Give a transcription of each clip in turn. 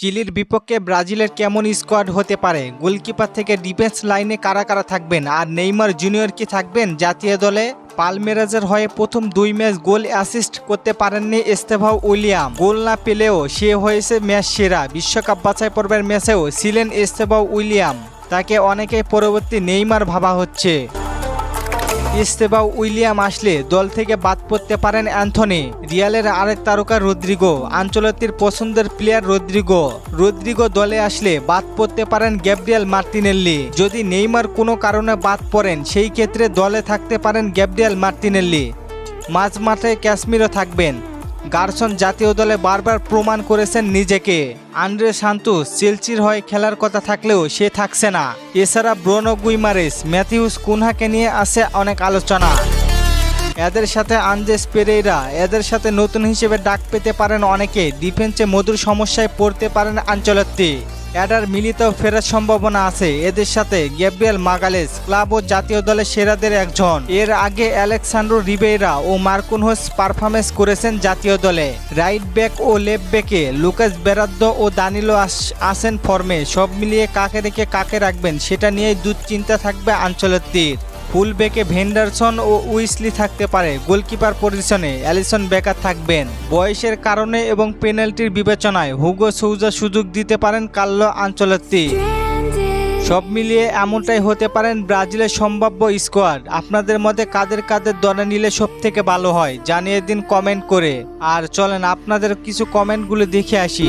চিলির বিপক্ষে ব্রাজিলের কেমন স্কোয়াড হতে পারে? গোলকিপার থেকে ডিফেন্স লাইনে কারা কারা থাকবেন? আর নেইমার জুনিয়র কি থাকবেন? জাতীয় দলে পালমেরাজের হয়ে প্রথম দুই ম্যাচ গোল অ্যাসিস্ট করতে পারেননি এস্তেভাও উইলিয়াম। গোল না পেলেও সে হয়েছে ম্যাচ সেরা। বিশ্বকাপ বাছাই পর্বের ম্যাচেও ছিলেন এস্তেভাও উইলিয়াম। তাকে অনেকে পরবর্তী নেইমার ভাবা হচ্ছে। ইস্তেবা উইলিয়াম আসলে দল থেকে বাদ পড়তে পারেন অ্যান্থনি, রিয়ালের আরেক তারকা রদ্রিগো, আঞ্চলতির পছন্দের প্লেয়ার রদ্রিগো। রদ্রিগো দলে আসলে বাদ পড়তে পারেন গ্যাব্রিয়াল মার্টিনেল্লি। যদি নেইমার কোনো কারণে বাদ পড়েন, সেই ক্ষেত্রে দলে থাকতে পারেন গ্যাব্রিয়াল মার্টিনেল্লি। মাঝ মাঠে ক্যাশ্মীরও থাকবেন। গার্সন জাতীয় দলে বারবার প্রমাণ করেছেন নিজেকে। আন্দ্রে শান্তু চিলচির হয়ে খেলার কথা থাকলেও সে থাকছে না। এছাড়া ব্রোনো গুইমারিস, ম্যাথিউস কুনহাকে নিয়ে আছে অনেক আলোচনা। এদের সাথে আন্দ্রেস পেরেইরা, এদের সাথে নতুন হিসেবে ডাক পেতে পারেন অনেকে। ডিফেন্সে মধুর সমস্যায় পড়তে পারেন আঞ্চলত্তি। এডার মিলিত ফেরার সম্ভাবনা আছে। এদের সাথে গ্যাব্রিয়েল মাগালেস ক্লাব ও জাতীয় দলের সেরাদের একজন। এর আগে অ্যালেক্সান্ড্রো রিবেইরা ও মার্কুনহোস পারফরমেন্স করেছেন জাতীয় দলে। রাইট ব্যাক ও লেফট ব্যাকে লুকাস বেরাদ্দ ও দানিলো আসেন ফর্মে। সব মিলিয়ে কাকে রেখে কাকে রাখবেন, সেটা নিয়েই দুশ্চিন্তা থাকবে আঞ্চলের ফুল বেকে ভেন্ডারসন ও উইসলি থাকতে পারে গোলকিপার পজিশনে। অ্যালিসন বেকার থাকবেন। বয়সের কারণে এবং পেনাল্টির বিবেচনায় হুগো সৌজা সুযোগ দিতে পারেন কাল্লো আঞ্চলত্তি। সব মিলিয়ে এমনটাই হতে পারেন ব্রাজিলের সম্ভাব্য স্কোয়াড। আপনাদের মধ্যে কাদের কাদের দলে নিলে সব থেকে ভালো হয়? জানিয়ে দিন কমেন্ট করে। আর চলেন আপনাদের কিছু কমেন্টগুলো দেখে আসি।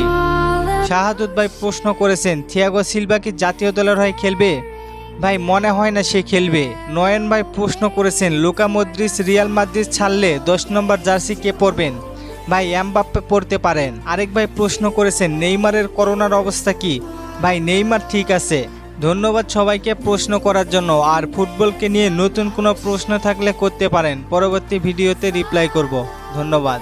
শাহাদুত ভাই প্রশ্ন করেছেন, থিয়াগো সিলভা কি জাতীয় দলের হয়ে খেলবে? ভাই, মনে হয় না সে খেলবে। নয়ন ভাই প্রশ্ন করেছেন, লুকা মদ্রিস রিয়াল মাদ্রিদ ছাড়লে দশ নম্বর জার্সি কে পরবেন? ভাই, এমবাপ্পে পড়তে পারেন। আরেক ভাই প্রশ্ন করেছেন, নেইমারের করোনার অবস্থা কি? ভাই, নেইমার ঠিক আছে। ধন্যবাদ সবাইকে প্রশ্ন করার জন্য। আর ফুটবলকে নিয়ে নতুন কোনো প্রশ্ন থাকলে করতে পারেন। পরবর্তী ভিডিওতে রিপ্লাই করব। ধন্যবাদ।